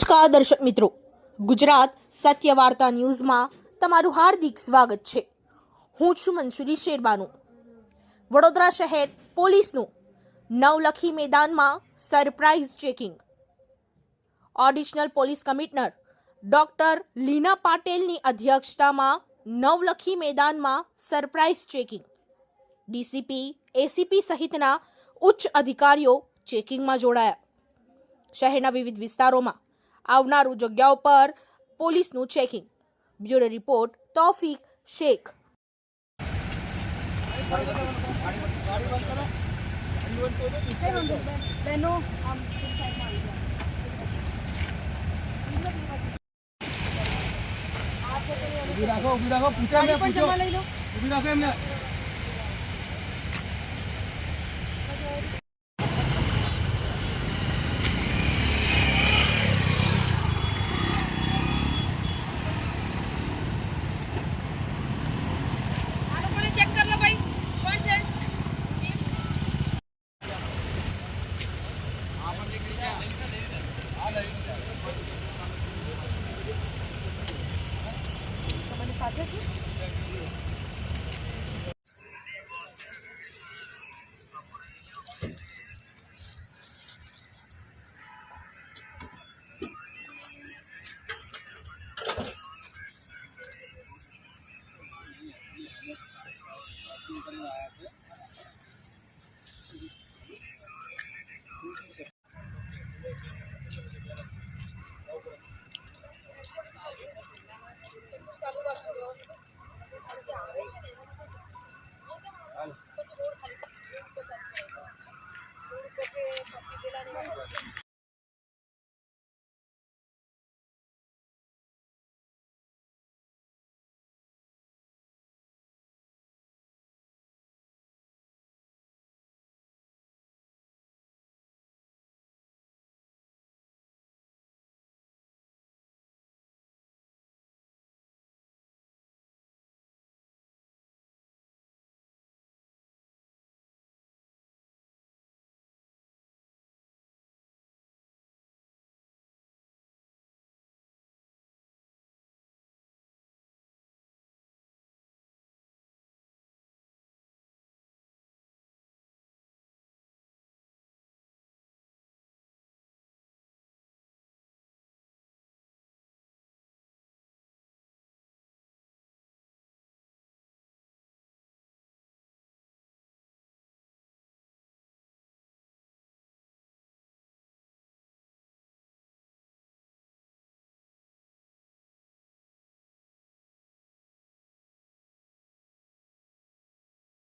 નમસ્કાર, દર્શક મિત્રો. ગુજરાત સત્ય વાર્તા ન્યૂઝમાં તમારું હાર્દિક સ્વાગત છે. હું છું મંસુરી શેરબાનુ. વડોદરા શહેર પોલીસનું નવલખી મેદાનમાં surprise checking. Additional police commissioner doctor Leena પાટેલની અધ્યક્ષતામાં નવલખી મેદાનમાં સરપ્રાઇઝ ચેકિંગ. ડીસીપી, એસીપી સહિતના ઉચ્ચ અધિકારીઓ ચેકિંગમાં જોડાયા. શહેરના વિવિધ વિસ્તારોમાં આવનારું જગ્યાઓ પર પોલીસનું checking bureau report Taufiq Shaikh જય મંગલબેન બહેનો આમ પેલી સાઈડમાં આવી જાઓ. આ છે તે ઊભી રાખો ઊભી રાખો પૂછો ગાડી એમને પણ પૂછો જમા લઈ લો ઊભી રાખો એમને તમારી સાથે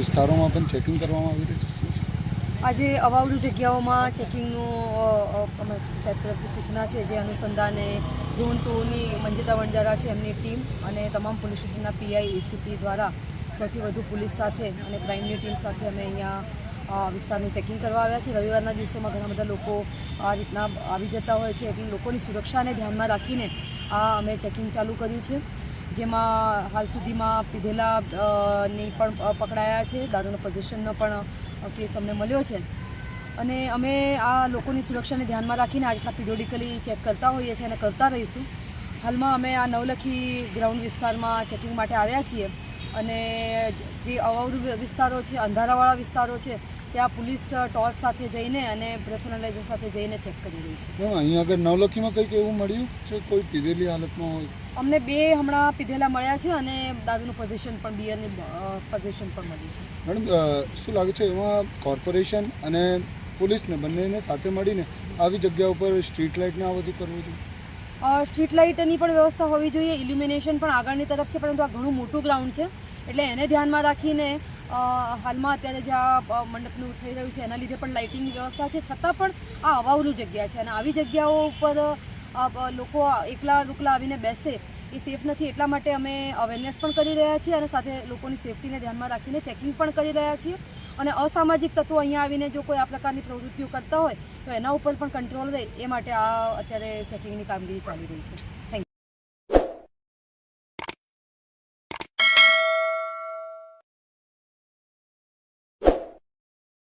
વિસ્તારોમાં પણ ચેકિંગ કરવામાં આવી રહ્યું છે? આજે અવાવરું જગ્યાઓમાં ચેકિંગનું તરફથી સૂચના છે જે અનુસંધાને ઝોન ટુની મંજિતા વણજારા છે, એમની ટીમ અને તમામ પોલીસ સ્ટેશનના પીઆઈ એસીપી દ્વારા સૌથી વધુ પોલીસ સાથે અને ક્રાઇમની ટીમ સાથે અમે અહીંયા વિસ્તારનું ચેકિંગ કરવા આવ્યા છે. રવિવારના દિવસોમાં ઘણા બધા લોકો આ રીતના આવી જતા હોય છે એટલે લોકોની સુરક્ષાને ધ્યાનમાં રાખીને આ અમે ચેકિંગ ચાલુ કર્યું છે. જેમાં હાલ સુધીમાં પીધેલા ની પણ પકડાયા છે. દારૂનો પોઝિશનનો પણ કેસ અમને મળ્યો છે. અને અમે આ લોકોની સુરક્ષાને ધ્યાનમાં રાખીને આ રીતના પિરિયોડિકલી ચેક કરતા હોઈએ છીએ અને કરતા રહીશું. હાલમાં અમે આ નવલખી ગ્રાઉન્ડ વિસ્તારમાં ચેકિંગ માટે આવ્યા છીએ. અને જે અવાવરું વિસ્તારો છે અંધારાવાળા વિસ્તારો છે ત્યાં પોલીસ ટોર્ચ સાથે જઈને અને બ્રેથ એનાલાઇઝર સાથે જઈને ચેક કરી રહી છે. અહીંયા આગળ નવલખીમાં કંઈક એવું મળ્યું છે? કોઈ પીધેલી હાલતમાં હોય? અમને બે હમણાં પીધેલા મળ્યા છે અને દારૂનું પોઝિશન પણ બિયરની પોઝિશન પણ મળ્યું છે. મેડમ શું લાગે છે એમાં કોર્પોરેશન અને પોલીસને બંનેને સાથે મળીને આવી જગ્યા ઉપર સ્ટ્રીટ લાઇટને આ બધું કરવું જોઈએ? સ્ટ્રીટ લાઇટની પણ વ્યવસ્થા હોવી જોઈએ ઇલ્યુમિનેશન પણ આગળની તરફ છે, પરંતુ આ ઘણું મોટું ગ્રાઉન્ડ છે. એટલે એને ધ્યાનમાં રાખીને હાલમાં અત્યારે જે મંડપનું થઈ રહ્યું છે, એના લીધે પણ લાઇટિંગની વ્યવસ્થા છે. છતાં પણ આ અવાવરું જગ્યા છે અને આવી જગ્યાઓ ઉપર લોકો એકલા દુકલા આવીને બેસે એ સેફ નથી, એટલા માટે અમે અવેરનેસ પણ કરી રહ્યા છીએ અને સાથે લોકોની સેફટીને ધ્યાનમાં રાખીને ચેકિંગ પણ કરી રહ્યા છીએ. અને અસામાજિક તત્વો અહીંયા આવીને જો કોઈ આ પ્રકારની પ્રવૃત્તિઓ કરતા હોય, તો એના ઉપર પણ કંટ્રોલ રહે, એ માટે આ અત્યારે ચેકિંગની કામગીરી ચાલી રહી છે.